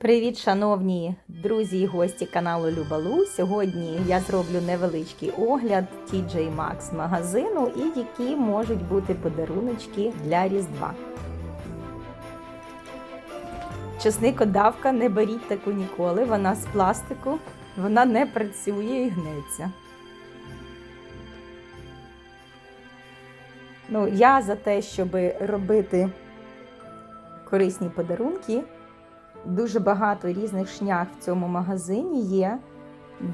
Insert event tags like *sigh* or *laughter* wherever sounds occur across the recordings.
Привіт, шановні друзі і гості каналу Любалу. Сьогодні я зроблю невеличкий огляд TJ Maxx магазину і які можуть бути подаруночки для Різдва. Чесникодавка, не беріть таку ніколи, вона з пластику, вона не працює і гнеться. Ну, я за те, щоб робити корисні подарунки. Дуже багато різних шнях в цьому магазині є.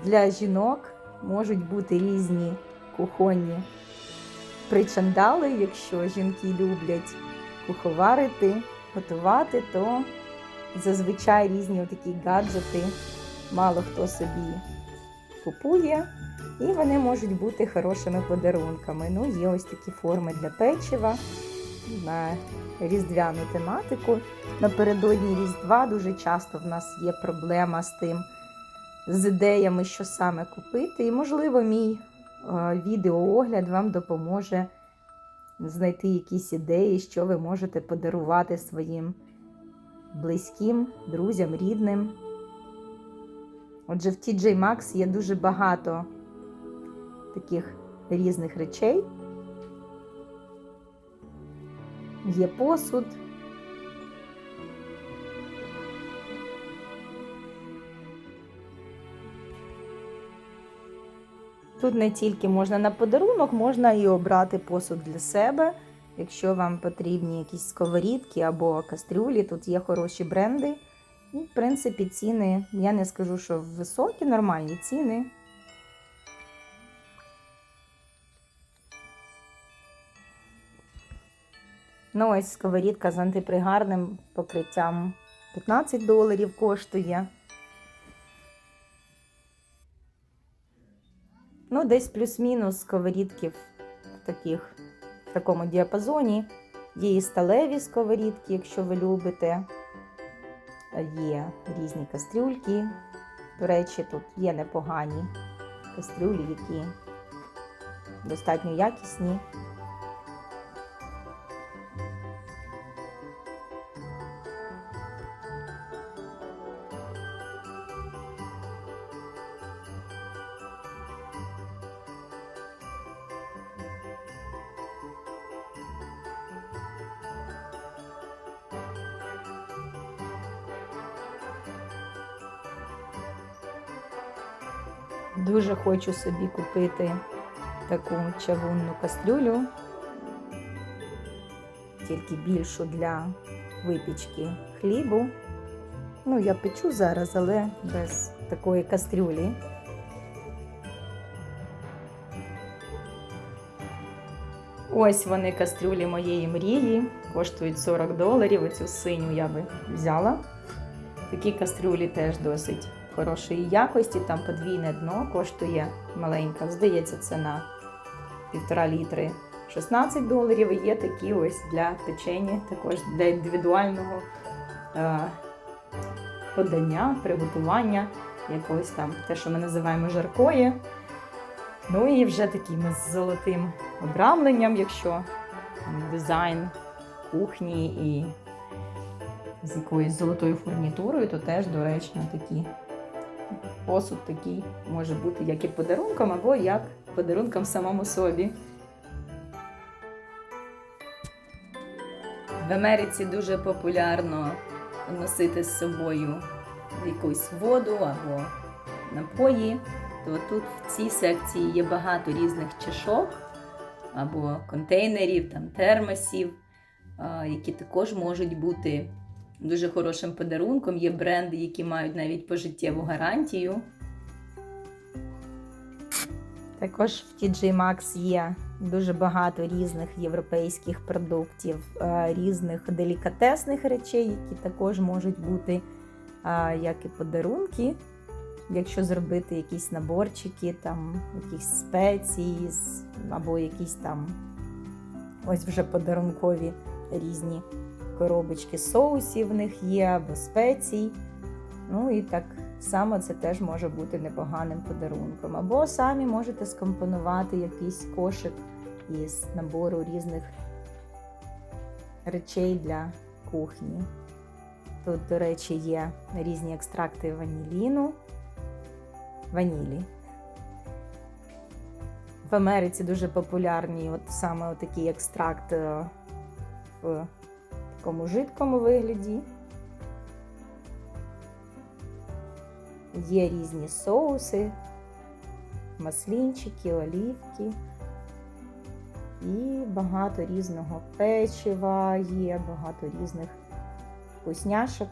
Для жінок можуть бути різні кухонні причандали. Якщо жінки люблять куховарити, готувати, то зазвичай різні такі гаджети мало хто собі купує. І вони можуть бути хорошими подарунками. Ну, є ось такі форми для печива різдвяну тематику. Напередодні Різдва дуже часто в нас є проблема з тим, з ідеями, що саме купити. І, можливо, мій е, відеоогляд вам допоможе знайти якісь ідеї, що ви можете подарувати своїм близьким, друзям, рідним. Отже, в TJ Maxx є дуже багато таких різних речей. Є посуд. Тут не тільки можна на подарунок, можна і обрати посуд для себе. Якщо вам потрібні якісь сковорідки або кастрюлі, тут є хороші бренди. І, в принципі, ціни, я не скажу, що високі, нормальні ціни. Ну, ось сковорідка з антипригарним покриттям 15 доларів коштує. Ну, десь плюс-мінус сковорідки в таких, в такому діапазоні. Є і сталеві сковорідки, якщо ви любите. Є різні кастрюльки. До речі, тут є непогані кастрюлі, які достатньо якісні. Дуже хочу собі купити таку чавунну кастрюлю, тільки більшу для випічки хлібу. Ну, я печу зараз, але без такої кастрюлі. Ось вони кастрюлі моєї мрії, коштують 40 доларів. Оцю синю я би взяла. Такі кастрюлі теж досить хорошої якості, там подвійне дно коштує маленька, здається, це на півтора літри 16 доларів. І є такі ось для печені, також для індивідуального е, подання, приготування якогось там, те, що ми називаємо жаркої. Ну і вже такими з золотим обрамленням, якщо дизайн кухні і з якоюсь золотою фурнітурою, то теж доречно такі посуд такий може бути як і подарунком, або як подарунком самому собі. В Америці дуже популярно носити з собою якусь воду або напої. То тут в цій секції є багато різних чашок або контейнерів, там термосів, які також можуть бути дуже хорошим подарунком. Є бренди, які мають навіть пожиттєву гарантію. Також в TJ Maxx є дуже багато різних європейських продуктів, різних делікатесних речей, які також можуть бути як і подарунки. Якщо зробити якісь наборчики, там якісь спеції, або якісь там ось вже подарункові різні коробочки соусів в них є, або спецій. Ну і так само це теж може бути непоганим подарунком. Або самі можете скомпонувати якийсь кошик із набору різних речей для кухні. Тут, до речі, є різні екстракти ваніліну, ванілі. В Америці дуже популярні от саме такий екстракт е, в такому жидкому вигляді. Є різні соуси, маслінчики, олівки. І багато різного печива є, багато різних вкусняшок.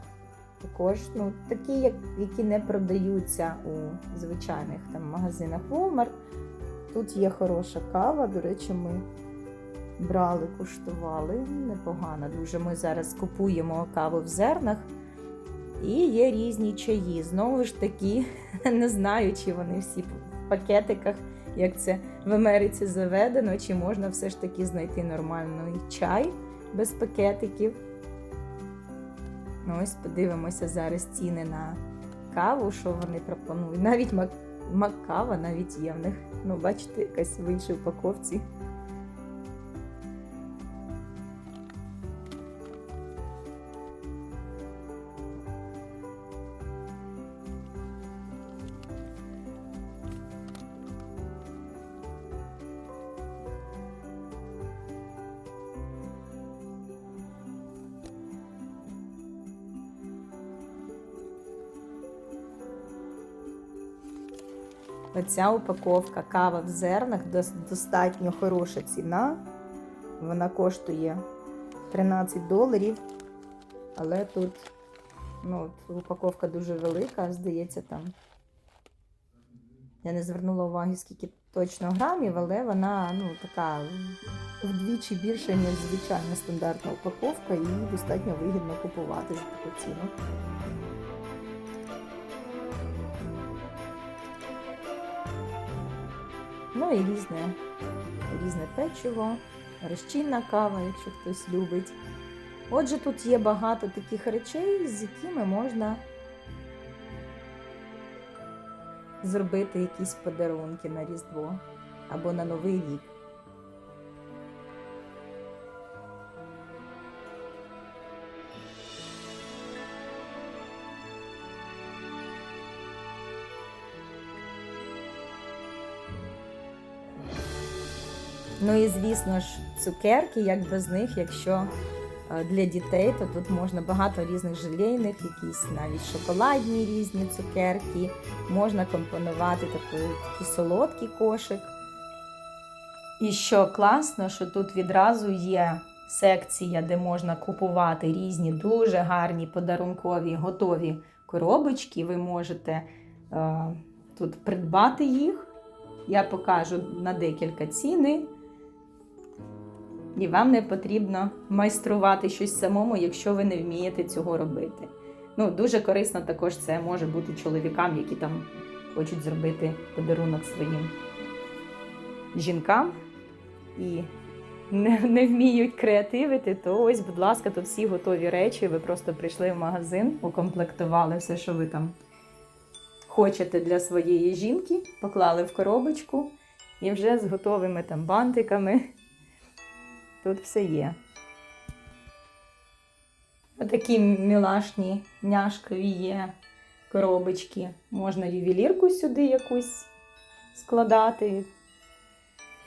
Також ну, такі, як, які не продаються у звичайних там, магазинах Walmart. Тут є хороша кава. До речі, ми брали, куштували. Непогано дуже. Ми зараз купуємо каву в зернах. І є різні чаї. Знову ж таки, *laughs* не знаю, чи вони всі в пакетиках, як це в Америці заведено, чи можна все ж таки знайти нормальний чай без пакетиків. Ну, ось подивимося зараз ціни на каву, що вони пропонують. Навіть мак, маккава навіть є в них. Ну, бачите, якась в іншій упаковці. Оця упаковка кава в зернах достатньо хороша ціна. Вона коштує 13 доларів. Але тут ну, упаковка дуже велика, здається, там. Я не звернула уваги, скільки точно грамів, але вона ну, така вдвічі більша, ніж звичайна стандартна упаковка, і достатньо вигідно купувати за таку ціну. Ну і різне, різне печиво, розчинна кава, якщо хтось любить. Отже, тут є багато таких речей, з якими можна зробити якісь подарунки на Різдво або на Новий рік. Ну і звісно ж, цукерки, як без них, якщо е, для дітей, то тут можна багато різних желейних, якісь навіть шоколадні різні цукерки. Можна компонувати такий, такий солодкий кошик. І що класно, що тут відразу є секція, де можна купувати різні дуже гарні подарункові готові коробочки. Ви можете е, тут придбати їх. Я покажу на декілька ціни. І вам не потрібно майструвати щось самому, якщо ви не вмієте цього робити. Ну, дуже корисно також це може бути чоловікам, які там хочуть зробити подарунок своїм жінкам і не, не вміють креативити, то ось, будь ласка, тут всі готові речі. Ви просто прийшли в магазин, укомплектували все, що ви там хочете для своєї жінки, поклали в коробочку і вже з готовими там бантиками. Тут все є. Отакі мілашні няшкові є коробочки. Можна ювелірку сюди якусь складати.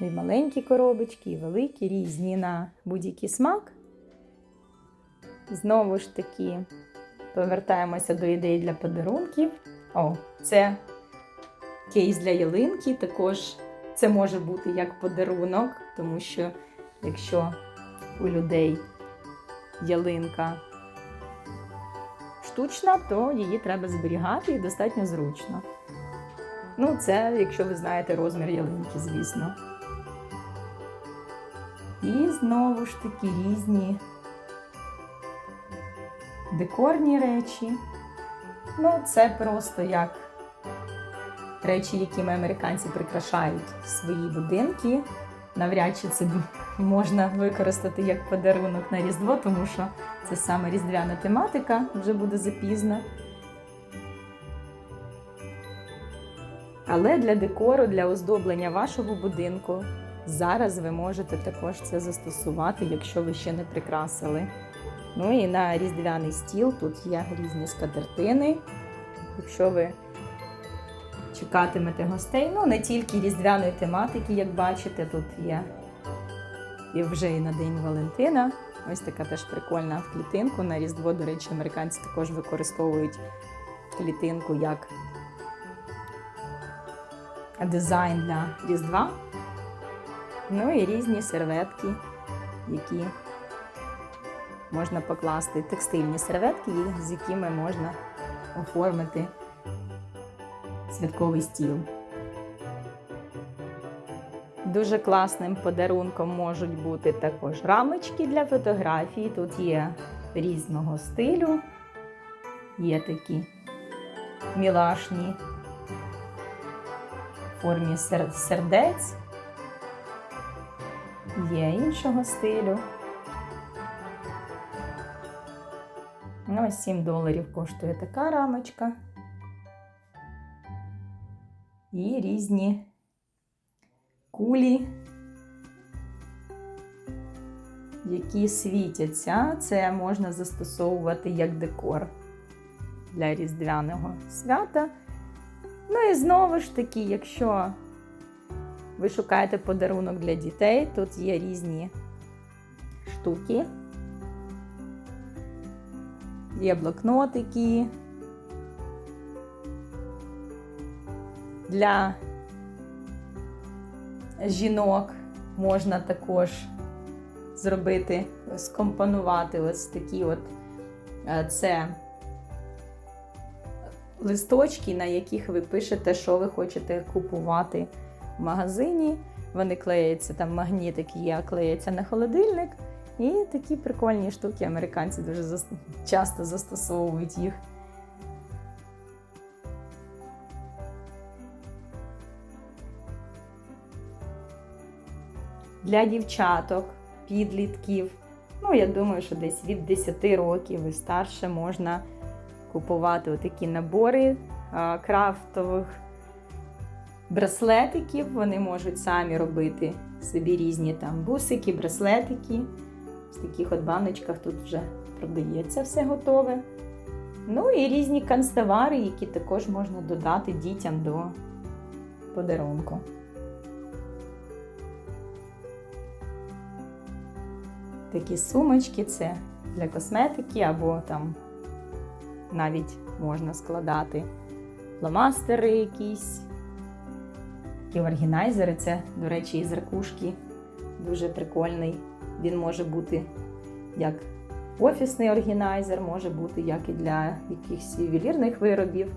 І маленькі коробочки, і великі, різні на будь-який смак. Знову ж таки, повертаємося до ідей для подарунків. О, це кейс для ялинки. Також це може бути як подарунок, тому що якщо у людей ялинка штучна, то її треба зберігати і достатньо зручно. Ну, це, якщо ви знаєте розмір ялинки, звісно. І знову ж таки різні декорні речі. Ну, це просто як речі, якими американці прикрашають свої будинки. Навряд чи це можна використати як подарунок на Різдво, тому що це саме різдвяна тематика, вже буде запізно. Але для декору, для оздоблення вашого будинку зараз ви можете також це застосувати, якщо ви ще не прикрасили Ну і на різдвяний стіл тут є різні скатертини. Якщо ви чекатимете гостей, ну не тільки різдвяної тематики, як бачите, тут є і вже і на День Валентина. Ось така теж прикольна клітинку. На Різдво, до речі, американці також використовують клітинку як дизайн для Різдва. Ну і різні серветки, які можна покласти, текстильні серветки, з якими можна оформити святковий стіл. Дуже класним подарунком можуть бути також рамочки для фотографій. Тут є різного стилю, є такі мілашні в формі сердець, є іншого стилю. Ну, ось 7 доларів коштує така рамочка. І різні кулі, які світяться. Це можна застосовувати як декор для різдвяного свята. Ну і знову ж таки, якщо ви шукаєте подарунок для дітей, тут є різні штуки. Є блокнотики. Для жінок можна також зробити, скомпонувати ось такі от е, це листочки, на яких ви пишете, що ви хочете купувати в магазині. Вони клеяться, там магнітик є, клеяться на холодильник. І такі прикольні штуки американці дуже часто застосовують їх. Для дівчаток, підлітків. Ну, я думаю, що десь від 10 років і старше можна купувати отакі набори крафтових браслетиків. Вони можуть самі робити собі різні там бусики, браслетики. В таких от баночках тут вже продається все готове. Ну і різні канцтовари, які також можна додати дітям до подарунку. Такі сумочки це для косметики, або там навіть можна складати фломастери якісь. Такі органайзери, це, до речі, із ракушки дуже прикольний. Він може бути як офісний органайзер, може бути як і для якихось ювелірних виробів.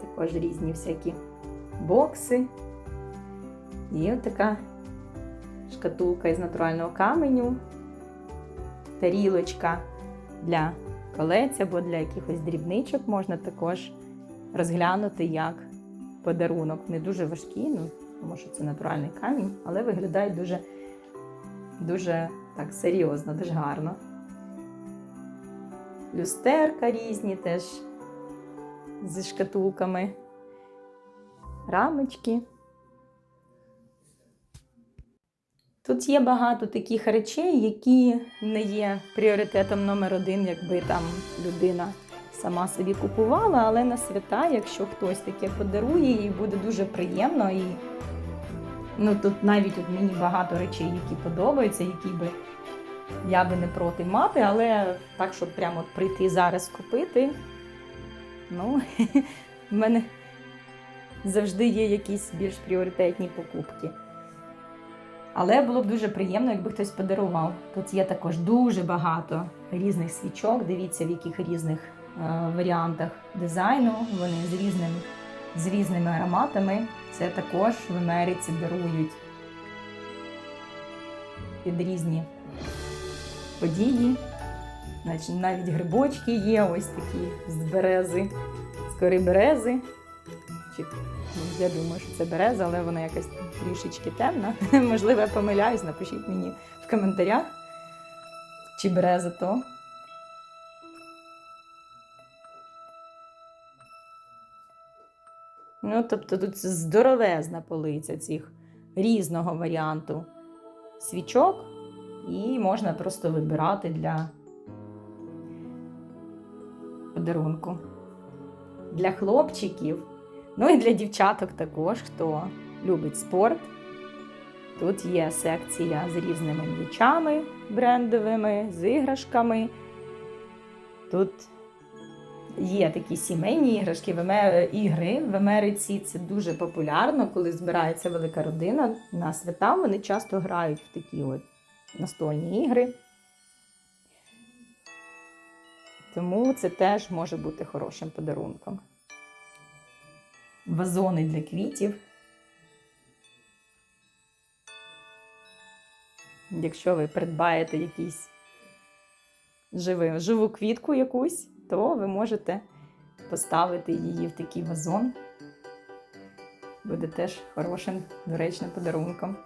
Також різні всякі бокси. І от така шкатулка із натурального каменю, тарілочка для колець або для якихось дрібничок можна також розглянути як подарунок. Не дуже важкий, ну, тому що це натуральний камінь, але виглядає дуже, дуже так серйозно, дуже гарно. Люстерка різні теж зі шкатулками, рамочки. Тут є багато таких речей, які не є пріоритетом номер один, якби там людина сама собі купувала, але на свята, якщо хтось таке подарує, їй буде дуже приємно. І ну, тут навіть от мені багато речей, які подобаються, які би я би не проти мати, але так, щоб прямо прийти зараз купити, ну, *laughs* в мене завжди є якісь більш пріоритетні покупки. Але було б дуже приємно, якби хтось подарував. Тут є також дуже багато різних свічок. Дивіться, в яких різних е, варіантах дизайну. Вони з різним, з різними ароматами. Це також в Америці дарують під різні події. Значить, навіть грибочки є, ось такі з берези, з кори берези. Ну, Я думаю, що це береза, але вона якась трішечки темна. *laughs* Можливо, я помиляюсь, напишіть мені в коментарях, чи береза то. Ну, тобто тут здоровезна полиця цих різного варіанту свічок і можна просто вибирати для подарунку. Для хлопчиків, ну і для дівчаток також, хто любить спорт. Тут є секція з різними м'ячами брендовими, з іграшками. Тут є такі сімейні іграшки, ігри. В Америці це дуже популярно, коли збирається велика родина на свята. Вони часто грають в такі от настольні ігри. Тому це теж може бути хорошим подарунком. Вазони для квітів. Якщо ви придбаєте якийсь живий, живу квітку якусь, то ви можете поставити її в такий вазон. Буде теж хорошим, доречним подарунком.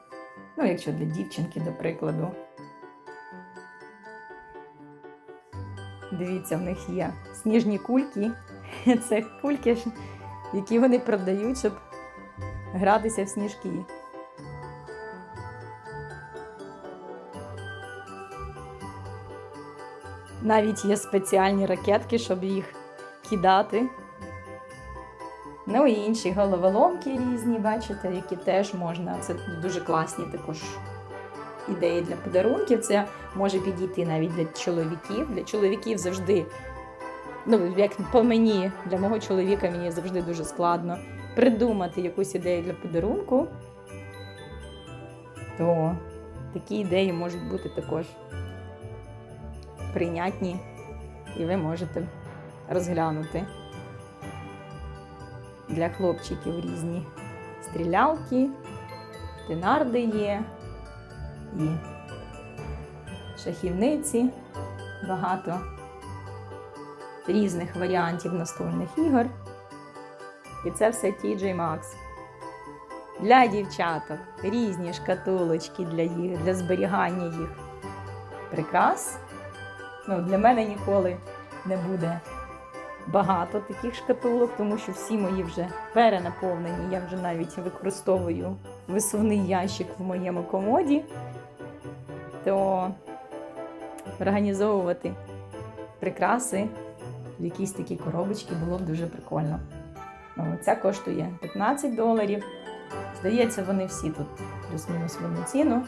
Ну, якщо для дівчинки, до прикладу. Дивіться, в них є сніжні кульки. *laughs* Це кульки, які вони продають, щоб гратися в сніжки. Навіть є спеціальні ракетки, щоб їх кидати. Ну і інші головоломки різні, бачите, які теж можна. Це дуже класні також ідеї для подарунків. Це може підійти навіть для чоловіків. Для чоловіків завжди, ну, як по мені, для мого чоловіка мені завжди дуже складно придумати якусь ідею для подарунку. То такі ідеї можуть бути також прийнятні, і ви можете розглянути для хлопчиків різні стрілялки, тенарди є і шахівниці, багато різних варіантів настольних ігор. І це все TJ Maxx. Для дівчаток різні шкатулочки для їх, для зберігання їх прикрас. Ну, для мене ніколи не буде багато таких шкатулок, тому що всі мої вже перенаповнені. Я вже навіть використовую висувний ящик в моєму комоді, то організовувати прикраси в якісь такі коробочки було б дуже прикольно. Ця коштує 15 доларів. Здається, вони всі тут плюс-мінус в одну ціну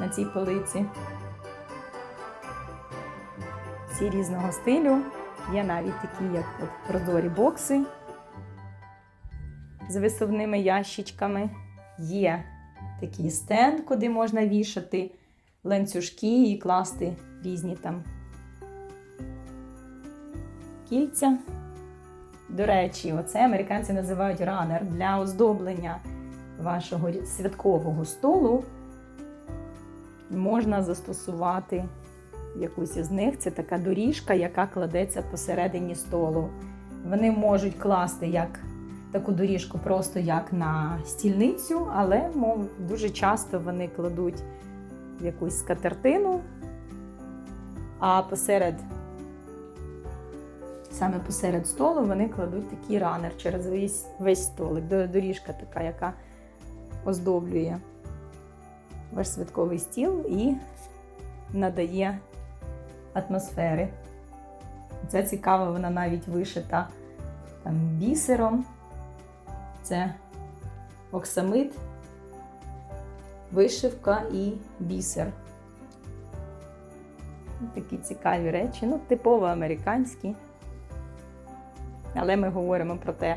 на цій полиці. Всі різного стилю. Є навіть такі, як от прозорі бокси з висувними ящичками. Є такий стенд, куди можна вішати ланцюжки і класти різні там кільця. До речі, оце американці називають ранер для оздоблення вашого святкового столу. Можна застосувати якусь із них. Це така доріжка, яка кладеться посередині столу. Вони можуть класти як таку доріжку просто як на стільницю, але мов, дуже часто вони кладуть якусь скатертину, а посеред, саме посеред столу вони кладуть такий ранер через весь, весь столик. Доріжка така, яка оздоблює ваш святковий стіл і надає атмосфери. Це цікаво, вона навіть вишита там, бісером. Це оксамит, вишивка і бісер. Такі цікаві речі, ну, типово американські. Але ми говоримо про те,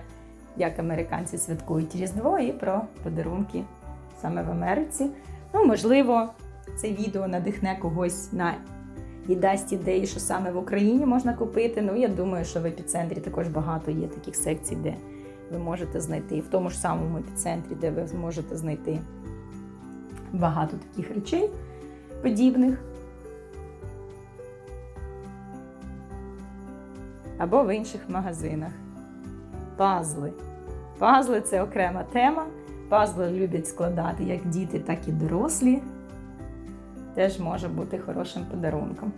як американці святкують Різдво і про подарунки саме в Америці. Ну, можливо, це відео надихне когось на і дасть ідеї, що саме в Україні можна купити. Ну, я думаю, що в епіцентрі також багато є таких секцій, де ви можете знайти, в тому ж самому епіцентрі, де ви зможете знайти багато таких речей подібних. Або в інших магазинах. Пазли. Пазли це окрема тема. Пазли люблять складати як діти, так і дорослі. Теж може бути хорошим подарунком.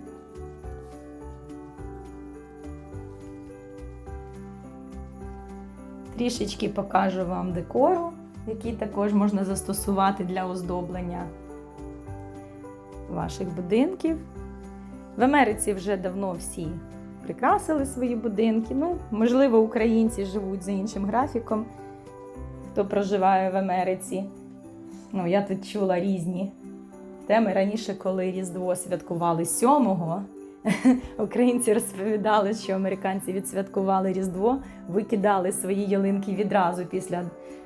Трішечки покажу вам декору, який також можна застосувати для оздоблення ваших будинків. В Америці вже давно всі прикрасили свої будинки. Ну, можливо, українці живуть за іншим графіком, хто проживає в Америці. Ну, я тут чула різні теми. Раніше, коли Різдво святкували 7-го, *laughs* українці розповідали, що американці відсвяткували Різдво, викидали свої ялинки відразу після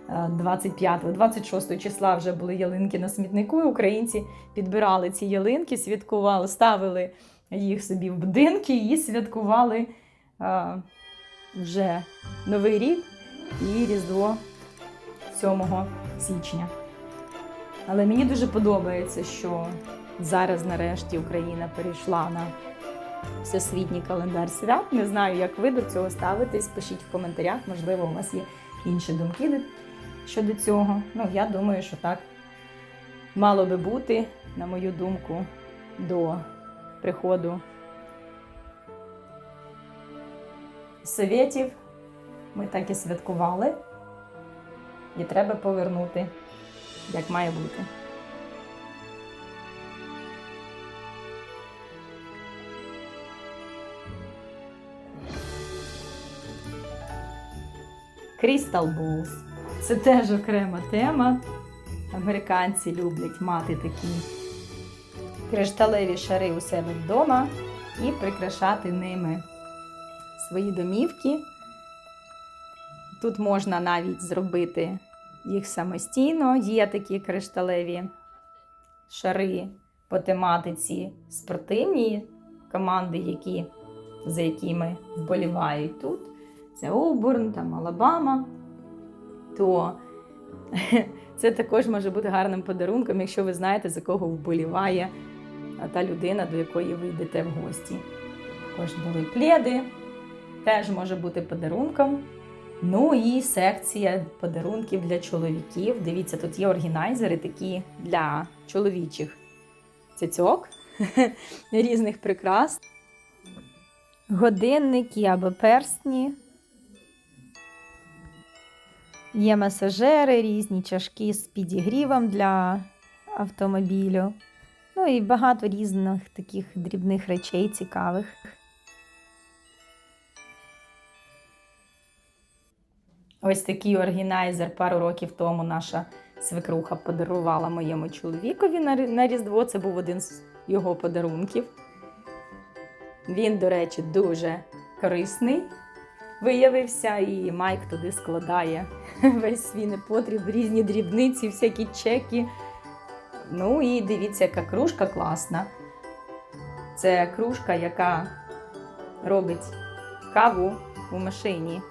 25-го, 26 числа вже були ялинки на смітнику. і Українці підбирали ці ялинки, святкували, ставили їх собі в будинки і святкували а, вже Новий рік і Різдво 7 січня. Але мені дуже подобається, що зараз нарешті Україна перейшла на всесвітній календар свят. Не знаю, як ви до цього ставитесь. Пишіть в коментарях, можливо, у вас є інші думки щодо цього. Ну, я думаю, що так мало би бути, на мою думку, до приходу совєтів. Ми так і святкували. І треба повернути, як має бути. Crystal Balls. Це теж окрема тема. Американці люблять мати такі кришталеві шари у себе вдома і прикрашати ними свої домівки. Тут можна навіть зробити їх самостійно. Є такі кришталеві шари по тематиці спортивні команди, які, за якими вболівають тут. Це Обурн, там Алабама. То *laughs* це також може бути гарним подарунком, якщо ви знаєте, за кого вболіває та людина, до якої ви йдете в гості. Також були пледи, теж може бути подарунком. Ну і секція подарунків для чоловіків. Дивіться, тут є органайзери такі для чоловічих цицьок, *laughs* різних прикрас. Годинники або перстні. Є масажери, різні чашки з підігрівом для автомобілю. Ну і багато різних таких дрібних речей цікавих. Ось такий органайзер пару років тому наша свекруха подарувала моєму чоловікові на Різдво. Це був один з його подарунків. Він, до речі, дуже корисний виявився, і Майк туди складає *laughs* весь свій непотріб, різні дрібниці, всякі чеки. Ну і дивіться, яка кружка класна. Це кружка, яка робить каву у машині.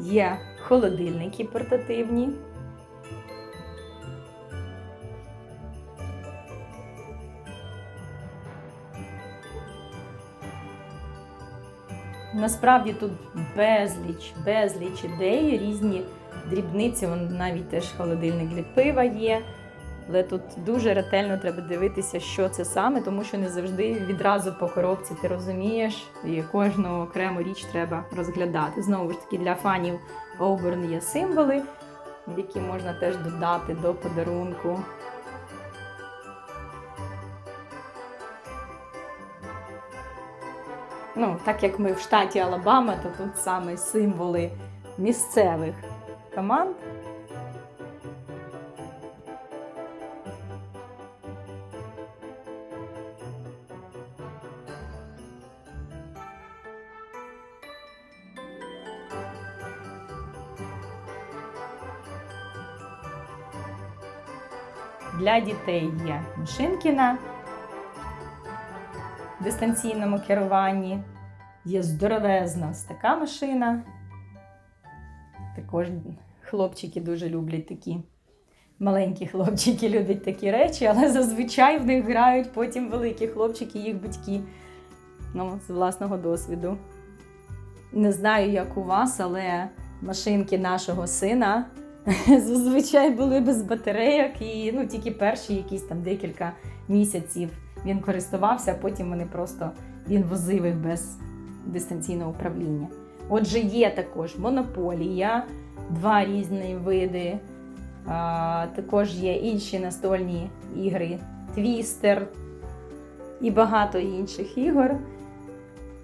Є холодильники портативні. Насправді тут безліч, безліч ідей, різні дрібниці, навіть теж холодильник для пива є. Але тут дуже ретельно треба дивитися, що це саме, тому що не завжди відразу по коробці ти розумієш, і кожну окрему річ треба розглядати. Знову ж таки, для фанів Auburn є символи, які можна теж додати до подарунку. Ну, так як ми в штаті Алабама, то тут саме символи місцевих команд. Для дітей є машинки на дистанційному керуванні. Є здоровезна така машина. Також хлопчики дуже люблять такі. Маленькі хлопчики люблять такі речі, але зазвичай в них грають потім великі хлопчики, їх батьки. Ну, з власного досвіду. Не знаю, як у вас, але машинки нашого сина *laughs* зазвичай були без батарейок, і ну, тільки перші якісь там декілька місяців він користувався, а потім вони просто він возив їх без дистанційного управління. Отже, є також монополія, два різні види. А, також є інші настольні ігри, твістер і багато інших ігор.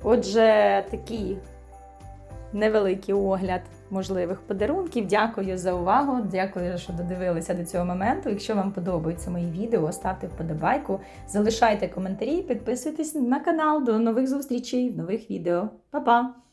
Отже, такий невеликий огляд можливих подарунків. Дякую за увагу. Дякую, що додивилися до цього моменту. Якщо вам подобаються мої відео, ставте вподобайку, залишайте коментарі, підписуйтесь на канал. До нових зустрічей в нових відео. Па-па!